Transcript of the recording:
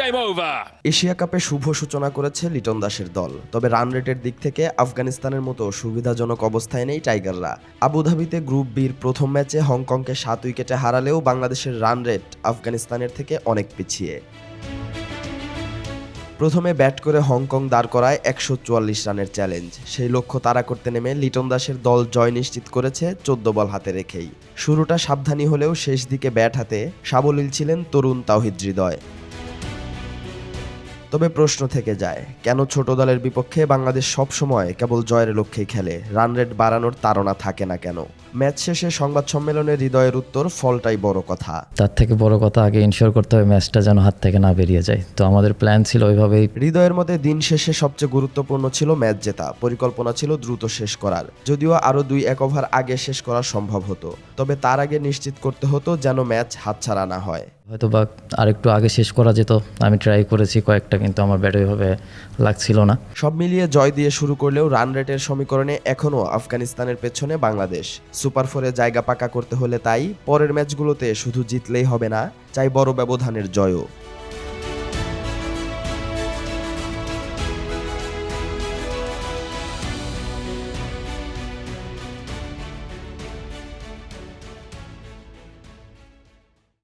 Game over. Asia কাপে শুভ সূচনা করেছে লিটন দাসের দল। তবে রান রেটের দিক থেকে আফগানিস্তানের মতো সুবিধাজনক অবস্থায় নেই টাইগাররা। আবুধাবিতে গ্রুপ বির প্রথম ম্যাচে হংকংকে সাত উইকেটে হারালেও বাংলাদেশের রান রেট আফগানিস্তানের থেকে অনেক পিছিয়ে। প্রথমে ব্যাট করে হংকং দাঁড় করায় একশো চুয়াল্লিশ রানের চ্যালেঞ্জ সেই লক্ষ্য তাড়া করতে নেমে লিটন দাসের দল জয় নিশ্চিত করেছে চোদ্দ বল হাতে রেখেই। শুরুটা সাবধানী হলেও শেষ দিকে ব্যাট হাতে সাবলীল ছিলেন তরুণ তাওহিদ হৃদয়। তবে প্রশ্ন থেকে যায় কেন ছোট দলের বিপক্ষে বাংলাদেশ সবসময় কেবল জয়ের লক্ষ্যেই খেলে? রান রেট বাড়ানোর তাড়না থাকে না কেন? ম্যাচ শেষে সংবাদ সম্মেলনে হৃদয়ের উত্তর ফলটাই বড় কথা। তার থেকে বড় কথা আগে ইনশিওর করতে হবে ম্যাচটা যেন হাত থেকে না বেরিয়ে যায়। তো আমাদের প্ল্যান ছিল ওইভাবেই। হৃদয়ের মধ্যে দিন শেষে সবচেয়ে গুরুত্বপূর্ণ ছিল ম্যাচ জেতা। পরিকল্পনা ছিল দ্রুত শেষ করার। যদিও আরও দুই এক ওভার আগে শেষ করা সম্ভব হতো। তবে তার আগে নিশ্চিত করতে হতো যেন ম্যাচ হাতছাড়া না হয়। হয়তো বা আরেকটু আগে শেষ করা যেত, আমি ট্রাই করেছি কয়েকটা, কিন্তু আমার ব্যাট ওইভাবে লাগছিল না। সব মিলিয়ে জয় দিয়ে শুরু করলেও রান রেটের সমীকরণে এখনও আফগানিস্তানের পেছনে বাংলাদেশ। সুপার ফোরে জায়গা পাকা করতে হলে তাই পরের ম্যাচগুলোতে শুধু জিতলেই হবে না, চাই বড় ব্যবধানের জয়ও।